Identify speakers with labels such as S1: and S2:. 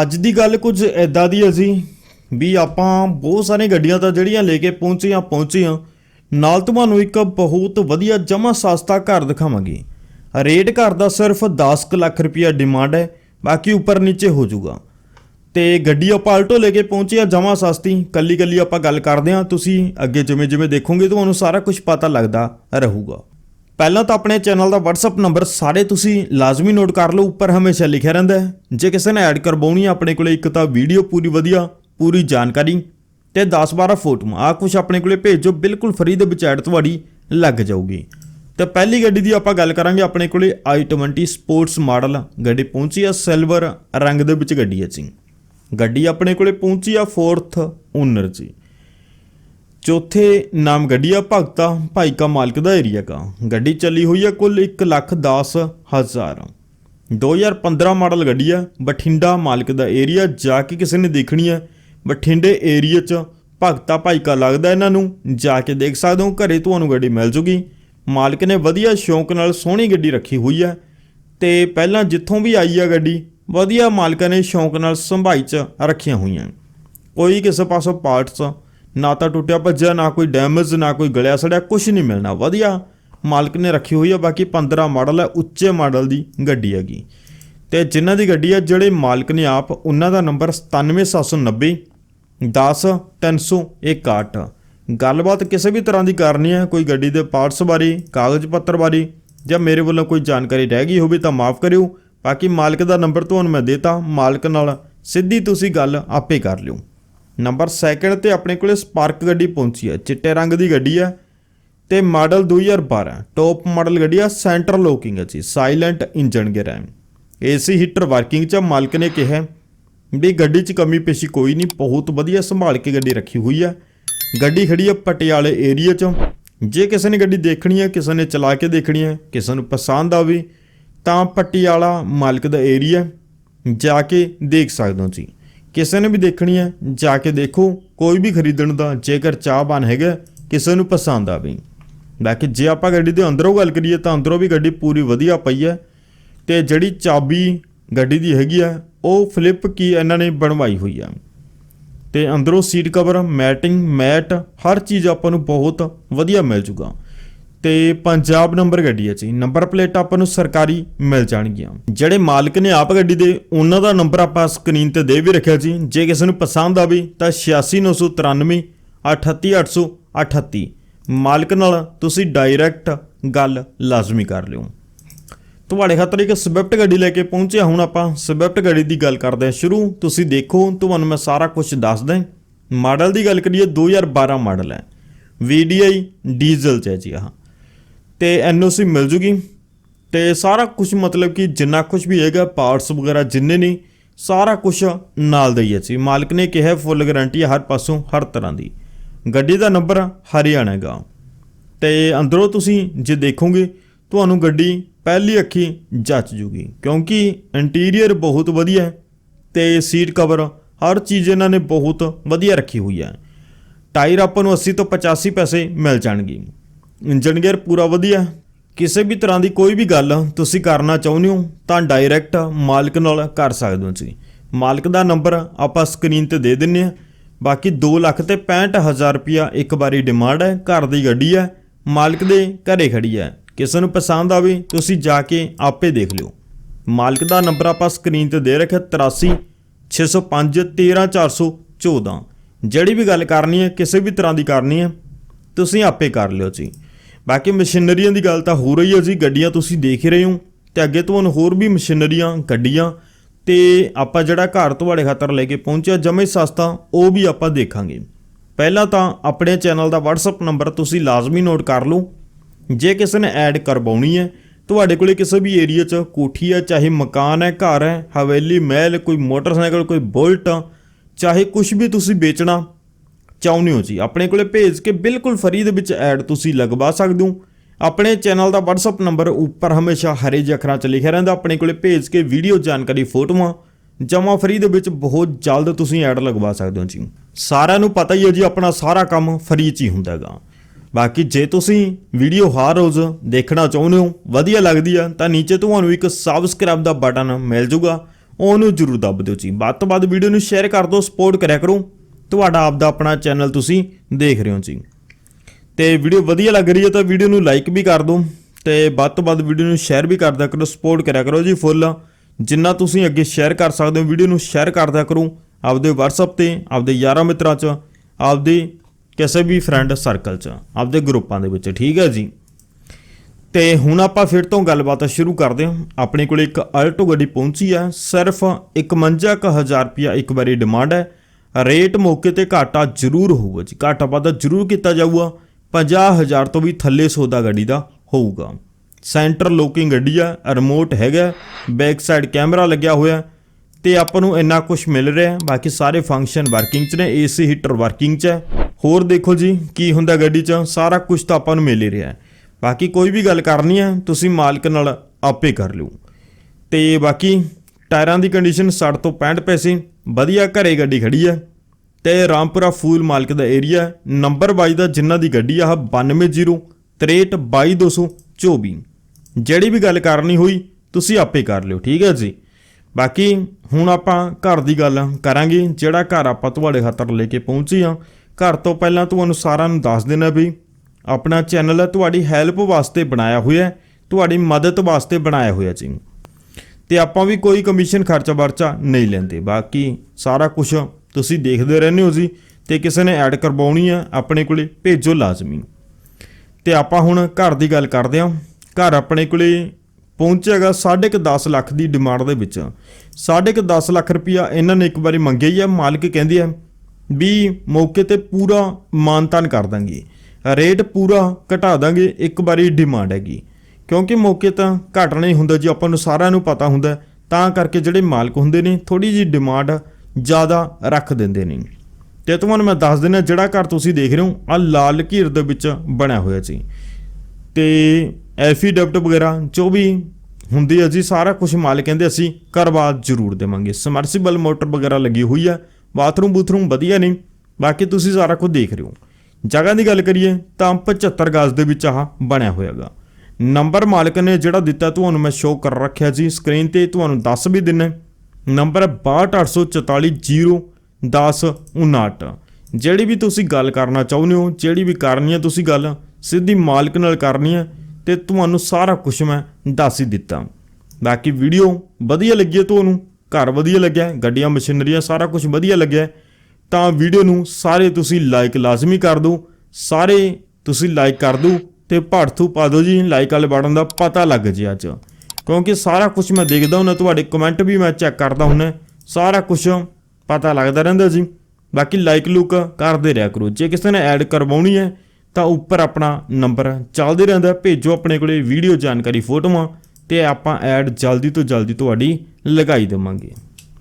S1: ਅੱਜ ਦੀ ਗੱਲ ਕੁਝ ਐਦਾਂ ਦੀ ਅਸੀਂ ਵੀ ਆਪਾਂ ਬਹੁਤ ਸਾਰੀਆਂ ਗੱਡੀਆਂ ਤਾਂ ਜਿਹੜੀਆਂ ਲੈ ਕੇ ਪਹੁੰਚੀਆਂ ਪਹੁੰਚੀਆਂ। ਨਾਲ ਤੁਹਾਨੂੰ ਇੱਕ ਬਹੁਤ ਵਧੀਆ ਜਮਾ ਸਸਤਾ ਘਰ ਦਿਖਾਵਾਂਗੇ। ਰੇਟ ਘਰ ਦਾ ਸਿਰਫ 10 ਕੁ ਲੱਖ ਰੁਪਇਆ ਡਿਮਾਂਡ ਹੈ, ਬਾਕੀ ਉੱਪਰ ਨੀਚੇ ਹੋ ਜਾਊਗਾ। ਤੇ ਗੱਡੀ ਆਪਾਂ ਆਲਟੋ ਲੈ ਕੇ ਪਹੁੰਚੇ ਆ ਜਮਾ ਸਸਤੀ। ਕੱਲੀ ਕੱਲੀ ਆਪਾਂ ਗੱਲ ਕਰਦੇ ਹਾਂ, ਤੁਸੀਂ ਅੱਗੇ ਜਿਵੇਂ ਜਿਵੇਂ ਦੇਖੋਗੇ, ਤੁਹਾਨੂੰ ਸਾਰਾ ਕੁਝ ਪਤਾ ਲੱਗਦਾ ਰਹੂਗਾ। ਪਹਿਲਾਂ ਤਾਂ ਆਪਣੇ ਚੈਨਲ ਦਾ WhatsApp ਨੰਬਰ ਸਾਰੇ ਤੁਸੀਂ ਲਾਜ਼ਮੀ ਨੋਟ ਕਰ ਲਓ, ਉੱਪਰ ਹਮੇਸ਼ਾ ਲਿਖਿਆ ਰਹਿੰਦਾ ਹੈ। ਜੇ ਕਿਸੇ ਨੇ ਐਡ ਕਰਵਾਉਣੀ ਹੈ ਆਪਣੇ ਕੋਲੇ ਇੱਕ ਤਾਂ ਵੀਡੀਓ ਪੂਰੀ ਵਧੀਆ, ਪੂਰੀ ਜਾਣਕਾਰੀ ਤੇ 10-12 ਫੋਟੋਆਂ ਆ ਕੁਝ ਆਪਣੇ ਕੋਲੇ ਭੇਜੋ, ਬਿਲਕੁਲ ਫਰੀ ਦੇ ਵਿੱਚ ਐਡ ਤੁਹਾਡੀ ਲੱਗ ਜਾਊਗੀ। ਤੇ ਪਹਿਲੀ ਗੱਡੀ ਦੀ ਆਪਾਂ ਗੱਲ ਕਰਾਂਗੇ, ਆਪਣੇ ਕੋਲੇ i20 ਸਪੋਰਟਸ ਮਾਡਲ ਗੱਡੀ ਪਹੁੰਚੀ ਆ ਸਿਲਵਰ ਰੰਗ ਦੇ ਵਿੱਚ ਗੱਡੀ ਹੈ ਜੀ। ਗੱਡੀ ਆਪਣੇ ਕੋਲੇ ਪਹੁੰਚੀ ਆ 4th ਓਨਰ ਜੀ। ਚੌਥੇ ਨਾਮ ਗੱਡੀ ਆ, ਭਗਤਾ, ਭਾਈ ਕਾ ਮਾਲਕ ਦਾ ਏਰੀਆ ਕਾ ਗੱਡੀ ਚੱਲੀ ਹੋਈ ਆ ਕੁੱਲ 1 ਲੱਖ 10 ਹਜ਼ਾਰ। 2015 ਮਾਡਲ ਗੱਡੀ ਆ, ਬਠਿੰਡਾ ਮਾਲਕ ਦਾ ਏਰੀਆ ਜਾ ਕੇ ਕਿਸੇ ਨੇ ਦੇਖਣੀ ਹੈ ਬਠਿੰਡੇ ਏਰੀਆ 'ਚ ਭਗਤਾ ਭਾਈਕਾ ਲੱਗਦਾ ਇਹਨਾਂ ਨੂੰ, ਜਾ ਕੇ ਦੇਖ ਸਕਦੇ ਹੋ, ਘਰੇ ਤੁਹਾਨੂੰ ਗੱਡੀ ਮਿਲ ਜੂਗੀ। ਮਾਲਕ ਨੇ ਵਧੀਆ ਸ਼ੌਂਕ ਨਾਲ ਸੋਹਣੀ ਗੱਡੀ ਰੱਖੀ ਹੋਈ ਹੈ ਤੇ ਪਹਿਲਾਂ ਜਿੱਥੋਂ ਵੀ ਆਈ ਆ ਗੱਡੀ, ਵਧੀਆ ਮਾਲਕਾਂ ਨੇ ਸ਼ੌਂਕ ਨਾਲ ਸੰਭਾਈ 'ਚ ਰੱਖੀਆਂ ਹੋਈਆਂ। ਕੋਈ ਕਿਸੇ ਪਾਸੋਂ ਪਾਰਟਸ ਨਾ ਤਾਂ ਟੁੱਟਿਆ ਭੱਜਿਆ, ਨਾ ਕੋਈ ਡੈਮੇਜ ਨਾ ਕੋਈ ਗਲਿਆ ਸੜਿਆ ਕੁਝ ਨਹੀਂ ਮਿਲਣਾ। ਵਧੀਆ। ਮਾਲਕ ਨੇ ਰੱਖੀ ਹੋਈ ਆ, ਬਾਕੀ 15 ਮਾਡਲ ਹੈ ਉੱਚੇ ਮਾਡਲ ਦੀ ਗੱਡੀ ਹੈਗੀ। ਤੇ ਜਿਨ੍ਹਾਂ ਦੀ ਗੱਡੀ ਆ, ਜਿਹੜੇ ਮਾਲਕ ਨੇ ਆਪ, ਉਹਨਾਂ ਦਾ ਨੰਬਰ 97790 10361 ਗੱਲਬਾਤ ਕਿਸੇ ਵੀ ਤਰ੍ਹਾਂ ਦੀ ਕਰਨੀ ਹੈ ਕੋਈ ਗੱਡੀ ਦੇ ਪਾਰਟਸ ਬਾਰੇ, ਕਾਗਜ਼ ਪੱਤਰ ਬਾਰੇ, ਜਾਂ ਮੇਰੇ ਵੱਲੋਂ ਕੋਈ ਜਾਣਕਾਰੀ ਰਹਿ ਗਈ ਹੋਵੇ ਤਾਂ ਮਾਫ ਕਰਿਓ। ਬਾਕੀ ਮਾਲਕ ਦਾ ਨੰਬਰ ਤੁਹਾਨੂੰ ਮੈਂ ਦੇਤਾ, ਮਾਲਕ ਨਾਲ ਸਿੱਧੀ ਤੁਸੀਂ ਗੱਲ ਆਪੇ ਕਰ ਲਿਓ। ਨੰਬਰ ਸੈਕਿੰਡ ਤੇ ਆਪਣੇ ਕੋਲੇ ਸਪਾਰਕ ਗੱਡੀ ਪਹੁੰਚੀ ਹੈ, ਚਿੱਟੇ ਰੰਗ ਦੀ ਗੱਡੀ ਹੈ ਤੇ ਮਾਡਲ 2012 ਟੌਪ ਮਾਡਲ ਗੱਡੀ ਆ ਸੈਂਟਰ ਲੋਕਿੰਗ ਹੈ ਜੀ ਸਾਇਲੈਂਟ ਇੰਜਨ ਗੇਅਰ ਹੈ। ਏਸੀ ਹੀਟਰ ਵਰਕਿੰਗ ਚ ਮਾਲਕ ਨੇ ਕਿਹਾ ਵੀ ਗੱਡੀ 'ਚ ਕਮੀ ਪੇਸ਼ੀ ਕੋਈ ਨਹੀਂ, ਬਹੁਤ ਵਧੀਆ ਸੰਭਾਲ ਕੇ ਗੱਡੀ ਰੱਖੀ ਹੋਈ ਹੈ ਗੱਡੀ ਖੜੀ ਆ ਪਟਿਆਲੇ ਏਰੀਆ 'ਚ। ਜੇ ਕਿਸੇ ਨੇ ਗੱਡੀ ਦੇਖਣੀ ਹੈ ਕਿਸੇ ਨੇ ਚਲਾ ਕੇ ਦੇਖਣੀ ਹੈ ਕਿਸੇ ਨੂੰ ਪਸੰਦ ਆਵੇ, ਤਾਂ ਪਟਿਆਲਾ ਮਾਲਕ ਦਾ ਏਰੀਆ ਜਾ ਕੇ ਦੇਖ ਸਕਦੇ ਹੋ ਜੀ। ਕਿਸੇ ਨੇ ਵੀ ਦੇਖਣੀ ਹੈ, ਜਾ ਕੇ ਦੇਖੋ, ਕੋਈ ਵੀ ਖਰੀਦਣ ਦਾ, ਜੇਕਰ ਚਾਹਵਾਨ ਹੈਗਾ, ਕਿਸੇ ਨੂੰ ਪਸੰਦ ਆਵੇ। ਬਾਕੀ ਜੇ ਆਪਾਂ ਗੱਡੀ ਦੇ ਅੰਦਰੋਂ ਗੱਲ ਕਰੀਏ, ਤਾਂ ਅੰਦਰੋਂ ਵੀ ਗੱਡੀ ਪੂਰੀ ਵਧੀਆ ਪਈ ਹੈ ਤੇ ਜਿਹੜੀ ਚਾਬੀ ਗੱਡੀ ਦੀ ਹੈਗੀ ਆ, ਉਹ ਫਲਿੱਪ ਕੀ ਇਹਨਾਂ ਨੇ ਬਣਵਾਈ ਹੋਈ ਆ। ਤੇ ਅੰਦਰੋਂ ਸੀਟ ਕਵਰ, ਮੈਟਿੰਗ, ਮੈਟ, ਹਰ ਚੀਜ਼ ਆਪਾਂ ਨੂੰ ਬਹੁਤ ਵਧੀਆ ਮਿਲ ਜੂਗਾ। ਤੇ ਪੰਜਾਬ ਨੰਬਰ ਗੱਡੀ ਹੈ ਜੀ। ਨੰਬਰ ਪਲੇਟ ਆਪਾਂ ਨੂੰ ਸਰਕਾਰੀ ਮਿਲ ਜਾਣਗੀਆਂ। ਜਿਹੜੇ ਮਾਲਕ ਨੇ ਆਪ ਗੱਡੀ ਦੇ, ਉਹਨਾਂ ਦਾ ਨੰਬਰ ਆਪਾਂ ਸਕਰੀਨ ਤੇ ਦੇ ਵੀ ਰੱਖਿਆ ਜੀ। ਜੇ ਕਿਸੇ ਨੂੰ ਪਸੰਦ ਆਵੇ ਤਾਂ 86993 38838 ਮਾਲਕ ਨਾਲ ਤੁਸੀਂ ਡਾਇਰੈਕਟ ਗੱਲ ਲਾਜ਼ਮੀ ਕਰ ਲਿਓ। ਤੁਹਾਡੇ ਖਾਤਰ ਇੱਕ ਸਵਿਫਟ ਗੱਡੀ ਲੈ ਕੇ ਪਹੁੰਚਿਆ ਹੁਣ ਆਪਾਂ। ਸਵਿਫਟ ਗੱਡੀ ਦੀ ਗੱਲ ਕਰਦੇ ਹਾਂ ਸ਼ੁਰੂ। ਤੁਸੀਂ ਦੇਖੋ, ਤੁਹਾਨੂੰ ਮੈਂ ਸਾਰਾ ਕੁਝ ਦੱਸਦਾ ਮਾਡਲ ਦੀ ਗੱਲ ਕਰੀਏ 2012 ਮਾਡਲ ਹੈ। VDI ਡੀਜ਼ਲ ਚ ਹੈ ਜੀ ਆਹ। ਤੇ ਐਨਓਸੀ ਮਿਲ ਜੂਗੀ। ਤੇ ਸਾਰਾ ਕੁਝ ਮਤਲਬ ਕਿ ਜਿੰਨਾ ਕੁਝ ਵੀ ਹੈਗਾ ਪਾਰਟਸ ਵਗੈਰਾ ਜਿੰਨੇ ਨਹੀਂ ਸਾਰਾ ਕੁਝ ਨਾਲ ਦਾ ਹੀ ਹੈ ਜੀ। ਮਾਲਕ ਨੇ ਕਿਹਾ ਫੁੱਲ ਗਾਰੰਟੀ ਹੈ, ਹਰ ਪਾਸੋਂ ਹਰ ਤਰ੍ਹਾਂ ਦੀ। ਗੱਡੀ ਦਾ ਨੰਬਰ ਹਰਿਆਣਾ ਹੈਗਾ। ਤੇ ਅੰਦਰੋਂ ਤੁਸੀਂ ਜੇ ਦੇਖੋਗੇ, ਤੁਹਾਨੂੰ ਗੱਡੀ ਪਹਿਲੀ ਅੱਖੀ ਜੱਚ ਜੂਗੀ। ਕਿਉਂਕਿ ਇੰਟੀਰੀਅਰ ਬਹੁਤ ਵਧੀਆ ਹੈ ਤੇ ਸੀਟ ਕਵਰ ਹਰ ਚੀਜ਼ ਇਹਨਾਂ ਨੇ ਬਹੁਤ ਵਧੀਆ ਰੱਖੀ ਹੋਈ ਹੈ। ਟਾਇਰ ਆਪਾਂ ਨੂੰ 80 ਤੋਂ 85 ਪੈਸੇ ਮਿਲ ਜਾਣਗੇ। ਇੰਜਨ ਗੇਅਰ ਪੂਰਾ ਵਧੀਆ। ਕਿਸੇ ਵੀ ਤਰ੍ਹਾਂ ਦੀ ਕੋਈ ਵੀ ਗੱਲ ਤੁਸੀਂ ਕਰਨਾ ਚਾਹੁੰਦੇ ਹੋ, ਤਾਂ ਡਾਇਰੈਕਟ ਮਾਲਕ ਨਾਲ ਕਰ ਸਕਦੇ ਹੋ ਜੀ ਮਾਲਕ ਦਾ ਨੰਬਰ ਆਪਾਂ ਸਕਰੀਨ ਤੇ ਦੇ ਦਿੰਨੇ ਆ ਬਾਕੀ 2 ਲੱਖ ਤੇ 65000 ਰੁਪਿਆ ਇੱਕ ਵਾਰੀ ਡਿਮਾਂਡ ਹੈ, ਘਰ ਦੀ ਗੱਡੀ ਹੈ, ਮਾਲਕ ਦੇ ਘਰੇ ਖੜੀ ਹੈ। ਕਿਸੇ ਨੂੰ ਪਸੰਦ ਆਵੇ, ਤੁਸੀਂ ਜਾ ਕੇ ਆਪੇ ਦੇਖ ਲਿਓ। ਮਾਲਕ ਦਾ ਨੰਬਰ ਆਪਾਂ ਸਕਰੀਨ ਤੇ ਦੇ ਰੱਖਿਆ 83 605 13414 ਜਿਹੜੀ ਵੀ ਗੱਲ ਕਰਨੀ ਹੈ, ਕਿਸੇ ਵੀ ਤਰ੍ਹਾਂ ਦੀ ਕਰਨੀ ਹੈ, ਤੁਸੀਂ ਆਪੇ ਕਰ ਲਿਓ ਜੀ। ਬਾਕੀ ਮਸ਼ੀਨਰੀਆਂ ਦੀ ਗੱਲ ਤਾਂ ਹੋ ਰਹੀ ਹੈ ਜੀ, ਗੱਡੀਆਂ ਤੁਸੀਂ ਦੇਖ ਰਹੇ ਹੋ ਤੇ ਅੱਗੇ ਤੁਹਾਨੂੰ ਹੋਰ ਵੀ ਮਸ਼ੀਨਰੀਆਂ, ਗੱਡੀਆਂ ਤੇ ਆਪਾਂ ਜਿਹੜਾ ਘਰ ਤੁਹਾਡੇ ਖਾਤਰ ਲੈ ਕੇ ਪਹੁੰਚਿਆ, ਜਮੇ ਸਸਤਾ, ਉਹ ਵੀ ਆਪਾਂ ਦੇਖਾਂਗੇ। ਪਹਿਲਾਂ ਤਾਂ ਆਪਣੇ ਚੈਨਲ ਦਾ WhatsApp ਨੰਬਰ ਤੁਸੀਂ ਲਾਜ਼ਮੀ ਨੋਟ ਕਰ ਲਓ। ਜੇ ਕਿਸੇ ਨੇ ਐਡ ਕਰਵਾਉਣੀ ਹੈ, ਤੁਹਾਡੇ ਕੋਲੇ ਕਿਸੇ ਵੀ ਏਰੀਆ 'ਚ ਕੋਠੀ ਹੈ, ਚਾਹੇ ਮਕਾਨ ਹੈ, ਘਰ ਹੈ, ਹਵੇਲੀ, ਮਹਿਲ, ਕੋਈ ਮੋਟਰਸਾਈਕਲ, ਕੋਈ ਬੁਲਟ, ਚਾਹੇ ਕੁਝ ਵੀ ਤੁਸੀਂ ਵੇਚਣਾ ਚਾਹੁੰਦੇ ਹੋ ਜੀ? ਆਪਣੇ ਕੋਲੇ ਭੇਜ ਕੇ ਬਿਲਕੁਲ ਫਰੀ ਦੇ ਵਿੱਚ ਐਡ ਤੁਸੀਂ ਲਗਵਾ ਸਕਦੇ ਹੋ। ਆਪਣੇ ਚੈਨਲ ਦਾ WhatsApp ਨੰਬਰ ਉੱਪਰ ਹਮੇਸ਼ਾ ਹਰੇ ਜਿਹੇ ਅੱਖਰਾਂ 'ਚ ਲਿਖਿਆ ਰਹਿੰਦਾ। ਆਪਣੇ ਕੋਲੇ ਭੇਜ ਕੇ ਵੀਡੀਓ ਜਾਣਕਾਰੀ, ਫੋਟੋਆਂ, ਜਮਾ ਫਰੀ ਦੇ ਵਿੱਚ ਬਹੁਤ ਜਲਦ ਤੁਸੀਂ ਐਡ ਲਗਵਾ ਸਕਦੇ ਹੋ ਜੀ। ਸਾਰਿਆਂ ਨੂੰ ਪਤਾ ਹੀ ਹੈ ਜੀ, ਆਪਣਾ ਸਾਰਾ ਕੰਮ ਫਰੀ 'ਚ ਹੀ ਹੁੰਦਾ ਹੈਗਾ। ਬਾਕੀ ਜੇ ਤੁਸੀਂ ਵੀਡੀਓ ਹਰ ਰੋਜ਼ ਦੇਖਣਾ ਚਾਹੁੰਦੇ ਹੋ, ਵਧੀਆ ਲੱਗਦੀ ਆ, ਤਾਂ ਨੀਚੇ ਤੁਹਾਨੂੰ ਇੱਕ ਸਬਸਕ੍ਰਾਈਬ ਦਾ ਬਟਨ ਮਿਲ ਜਾਊਗਾ ਉਹਨੂੰ ਜਰੂਰ ਦੱਬ ਦਿਓ ਜੀ। ਵੱਧ ਤੋਂ ਵੱਧ ਵੀਡੀਓ ਨੂੰ ਸ਼ੇਅਰ ਕਰ ਦਿਓ ਸਪੋਰਟ ਕਰਿਆ ਕਰੋ। ਤੁਹਾਡਾ ਆਪਦਾ ਆਪਣਾ ਚੈਨਲ ਤੁਸੀਂ ਦੇਖ ਰਹੇ ਹੋ ਜੀ। ਤੇ ਵੀਡੀਓ ਵਧੀਆ ਲੱਗ ਰਹੀ ਹੈ ਤਾਂ ਵੀਡੀਓ ਨੂੰ ਲਾਈਕ ਵੀ ਕਰ ਦਿਓ ਤੇ ਵੱਧ ਤੋਂ ਵੱਧ ਵੀਡੀਓ ਨੂੰ ਸ਼ੇਅਰ ਵੀ ਕਰਦਿਆ ਕਰੋ ਸਪੋਰਟ ਕਰਿਆ ਕਰੋ ਜੀ ਫੁੱਲ ਜਿੰਨਾ ਤੁਸੀਂ ਅੱਗੇ ਸ਼ੇਅਰ ਕਰ ਸਕਦੇ ਹੋ, ਵੀਡੀਓ ਨੂੰ ਸ਼ੇਅਰ ਕਰਦਾ ਕਰੋ ਆਪਦੇ WhatsApp ਤੇ, ਆਪਦੇ ਯਾਰਾਂ ਮਿੱਤਰਾਂ 'ਚ, ਆਪਦੇ ਕਿਸੇ ਵੀ ਫਰੈਂਡ ਸਰਕਲ 'ਚ, ਆਪਦੇ ਗਰੁੱਪਾਂ ਦੇ ਵਿੱਚ, ਠੀਕ ਹੈ ਜੀ। ਤੇ ਹੁਣ ਆਪਾਂ ਫਿਰ ਤੋਂ ਗੱਲਬਾਤ ਸ਼ੁਰੂ ਕਰਦੇ ਹਾਂ। ਆਪਣੇ ਕੋਲ ਇੱਕ ਆਲਟੋ ਗੱਡੀ ਪਹੁੰਚੀ ਹੈ, ਸਿਰਫ 51000 ਰੁਪਿਆ ਇੱਕ ਵਾਰੀ ਡਿਮਾਂਡ ਹੈ। ਰੇਟ ਮੌਕੇ ਤੇ ਘਾਟਾ ਜ਼ਰੂਰ ਹੋਊਗਾ ਜੀ। ਘਾਟਾ ਵਾਧਾ ਜ਼ਰੂਰ ਕੀਤਾ ਜਾਊਗਾ। 50000 ਤੋਂ ਵੀ ਥੱਲੇ ਸੌਦਾ ਗੱਡੀ ਦਾ ਹੋਊਗਾ। ਸੈਂਟਰ ਲੋਕਿੰਗ ਗੱਡੀ ਆ, ਰਿਮੋਟ ਹੈਗਾ ਬੈਕ ਸਾਈਡ ਕੈਮਰਾ ਲੱਗਿਆ ਹੋਇਆ ਤੇ ਆਪਾਂ ਨੂੰ ਇੰਨਾ ਕੁਝ ਮਿਲ ਰਿਹਾ ਬਾਕੀ ਸਾਰੇ ਫੰਕਸ਼ਨ ਵਰਕਿੰਗ 'ਚ ਨੇ ਏਸੀ ਹੀਟਰ ਵਰਕਿੰਗ 'ਚ ਹੈ। ਹੋਰ ਦੇਖੋ ਜੀ, ਕੀ ਹੁੰਦਾ ਗੱਡੀ 'ਚ? ਸਾਰਾ ਕੁਝ ਤਾਂ ਆਪਾਂ ਨੂੰ ਮਿਲ ਹੀ ਰਿਹਾ ਬਾਕੀ ਕੋਈ ਵੀ ਗੱਲ ਕਰਨੀ ਹੈ, ਤੁਸੀਂ ਮਾਲਕ ਨਾਲ ਆਪੇ ਕਰ ਲਿਓ। ਤੇ ਬਾਕੀ ਟਾਇਰਾਂ ਦੀ ਕੰਡੀਸ਼ਨ 60 ਤੋਂ 65 ਪੈਸੇ, ਵਧੀਆ ਘਰੇ ਗੱਡੀ ਖੜੀ ਹੈ ਤੇ ਰਾਮਪੁਰਾ ਫੂਲ ਮਾਲਕ ਦਾ ਏਰੀਆ ਨੰਬਰ 22 ਦਾ ਜਿਨ੍ਹਾਂ ਦੀ ਗੱਡੀ ਆ 9206322224 ਜਿਹੜੀ ਵੀ ਗੱਲ ਕਰਨੀ ਹੋਈ, ਤੁਸੀਂ ਆਪੇ ਕਰ ਲਿਓ, ਠੀਕ ਹੈ ਜੀ? ਬਾਕੀ ਹੁਣ ਆਪਾਂ ਘਰ ਦੀ ਗੱਲ ਕਰਾਂਗੇ, ਜਿਹੜਾ ਘਰ ਆਪਾਂ ਤੁਹਾਡੇ ਖਾਤਰ ਲੈ ਕੇ ਪਹੁੰਚੇ ਆ। ਘਰ ਤੋਂ ਪਹਿਲਾਂ ਤੁਹਾਨੂੰ ਸਾਰਿਆਂ ਨੂੰ ਦੱਸ ਦੇਣਾ ਵੀ ਆਪਣਾ ਚੈਨਲ ਤੁਹਾਡੀ ਹੈਲਪ ਵਾਸਤੇ ਬਣਾਇਆ ਹੋਇਆ, ਤੁਹਾਡੀ ਮਦਦ ਵਾਸਤੇ ਬਣਾਇਆ ਹੋਇਆ ਜੀ। ਤੇ ਆਪਾਂ ਵੀ ਕੋਈ ਕਮਿਸ਼ਨ ਖਰਚਾ ਵਰਚਾ ਨਹੀਂ ਲੈਂਦੇ। ਬਾਕੀ ਸਾਰਾ ਕੁਝ ਤੁਸੀਂ ਦੇਖਦੇ ਰਹਿੰਦੇ ਹੋ ਜੀ ਤੇ ਕਿਸੇ ਨੇ ਐਡ ਕਰਵਾਉਣੀ ਆ, ਆਪਣੇ ਕੋਲੇ ਭੇਜੋ ਲਾਜ਼ਮੀ। ਤੇ ਆਪਾਂ ਹੁਣ ਘਰ ਦੀ ਗੱਲ ਕਰਦੇ ਹਾਂ। ਘਰ ਆਪਣੇ ਕੋਲੇ ਪਹੁੰਚੇਗਾ 10.5 ਲੱਖ ਦੀ ਡਿਮਾਂਡ ਦੇ ਵਿੱਚ। 10.5 ਲੱਖ ਰੁਪਇਆ ਇਹਨਾਂ ਨੇ ਇੱਕ ਵਾਰੀ ਮੰਗਿਆ ਹੀ ਆ, ਮਾਲਕ ਕਹਿੰਦੇ ਆ ਵੀ ਮੌਕੇ ਤੇ ਪੂਰਾ ਮਾਨਤਾਨ ਕਰ ਦਾਂਗੇ। ਰੇਟ ਪੂਰਾ ਘਟਾ ਦਾਂਗੇ, ਇੱਕ ਵਾਰੀ ਡਿਮਾਂਡ ਹੈਗੀ। ਕਿਉਂਕਿ ਮੌਕੇ ਤਾਂ ਘਟਣਾ ਨਹੀਂ ਹੁੰਦਾ ਜੀ, ਆਪਾਂ ਨੂੰ ਸਾਰਿਆਂ ਨੂੰ ਪਤਾ ਹੁੰਦਾ ਤਾਂ ਕਰਕੇ ਜਿਹੜੇ ਮਾਲਕ ਹੁੰਦੇ ਨੇ ਥੋੜੀ ਜੀ ਡਿਮਾਂਡ ਜ਼ਿਆਦਾ ਰੱਖ ਦਿੰਦੇ ਨੇ। ਤੇ ਤੁਹਾਨੂੰ ਮੈਂ ਦੱਸ ਦਿੰਦਾ, ਜਿਹੜਾ ਘਰ ਤੁਸੀਂ ਦੇਖ ਰਹੇ ਹੋ ਆ ਲਾਲ ਘੀਰ ਦੇ ਵਿੱਚ ਬਣਿਆ ਹੋਇਆ ਜੀ। ਤੇ ਐਫੀਡੈਵਿਟ ਵਗੈਰਾ, ਜੋ ਵੀ ਹੁੰਦੀ ਹੈ ਜੀ, ਸਾਰਾ ਕੁਝ ਮਾਲਕ ਕਹਿੰਦੇ ਅਸੀਂ ਕਰਵਾ ਜ਼ਰੂਰ ਦੇਵਾਂਗੇ। ਸਮਰਸੀਬਲ ਮੋਟਰ ਵਗੈਰਾ ਲੱਗੀ ਹੋਈ ਹੈ ਬਾਥਰੂਮ ਬੂਥਰੂਮ ਵਧੀਆ ਨਹੀਂ ਬਾਕੀ ਤੁਸੀਂ ਸਾਰਾ ਕੁਝ ਦੇਖ ਰਹੇ ਹੋ। ਜਗ੍ਹਾ ਦੀ ਗੱਲ ਕਰੀਏ, ਤਾਂ 75 ਗਜ਼ ਦੇ ਵਿੱਚ ਆਹ ਬਣਿਆ ਹੋਇਆਗਾ। ਨੰਬਰ ਮਾਲਕ ਨੇ ਜਿਹੜਾ ਦਿੱਤਾ, ਤੁਹਾਨੂੰ ਮੈਂ ਸ਼ੋਅ ਕਰ ਰੱਖਿਆ ਜੀ ਸਕਰੀਨ ਤੇ, ਤੁਹਾਨੂੰ ਦੱਸ ਵੀ ਦਿੰਨਾ ਨੰਬਰ 6284401059 ਜਿਹੜੀ ਵੀ ਤੁਸੀਂ ਗੱਲ ਕਰਨਾ ਚਾਹੁੰਦੇ ਹੋ, ਜਿਹੜੀ ਵੀ ਕਰਨੀ ਹੈ ਤੁਸੀਂ ਗੱਲ ਸਿੱਧੀ ਮਾਲਕ ਨਾਲ ਕਰਨੀ ਹੈ ਤੇ ਤੁਹਾਨੂੰ ਸਾਰਾ ਕੁਝ ਮੈਂ ਦੱਸ ਹੀ ਦਿੱਤਾ। ਬਾਕੀ ਵੀਡੀਓ ਵਧੀਆ ਲੱਗੀ ਹੈ ਤੁਹਾਨੂੰ, ਘਰ ਵਧੀਆ ਲੱਗਿਆ, ਗੱਡੀਆਂ, ਮਸ਼ੀਨਰੀਆਂ, ਸਾਰਾ ਕੁਝ ਵਧੀਆ ਲੱਗਿਆ ਤਾਂ ਵੀਡੀਓ ਨੂੰ ਸਾਰੇ ਤੁਸੀਂ ਲਾਈਕ ਲਾਜ਼ਮੀ ਕਰ ਦਿਓ, ਸਾਰੇ ਤੁਸੀਂ ਲਾਈਕ ਕਰ ਦਿਓ ਤੇ ਭੜਥੂ ਪਾ ਦਿਓ ਜੀ ਲਾਈਕ ਵਾਲੇ ਬਟਨ ਦਾ ਪਤਾ ਲੱਗ ਜੇ ਅੱਜ। ਕਿਉਂਕਿ ਸਾਰਾ ਕੁਝ ਮੈਂ ਦੇਖਦਾ ਹੁੰਦਾ ਤੁਹਾਡੇ ਕਮੈਂਟ ਵੀ ਮੈਂ ਚੈੱਕ ਕਰਦਾ ਹੁੰਦਾ ਸਾਰਾ ਕੁਝ ਪਤਾ ਲੱਗਦਾ ਰਹਿੰਦਾ ਜੀ। ਬਾਕੀ ਲਾਈਕ ਲੁੱਕ ਕਰਦੇ ਰਿਹਾ ਕਰੋ। ਜੇ ਕਿਸੇ ਨੇ ਐਡ ਕਰਵਾਉਣੀ ਹੈ, ਤਾਂ ਉੱਪਰ ਆਪਣਾ ਨੰਬਰ ਚੱਲਦੇ ਰਹਿੰਦਾ ਭੇਜੋ ਆਪਣੇ ਕੋਲੇ ਵੀਡੀਓ ਜਾਣਕਾਰੀ ਫੋਟੋਆਂ, ਤੇ ਆਪਾਂ ਐਡ ਜਲਦੀ ਤੋਂ ਜਲਦੀ ਤੁਹਾਡੀ ਲਗਾਈ ਦੇਵਾਂਗੇ।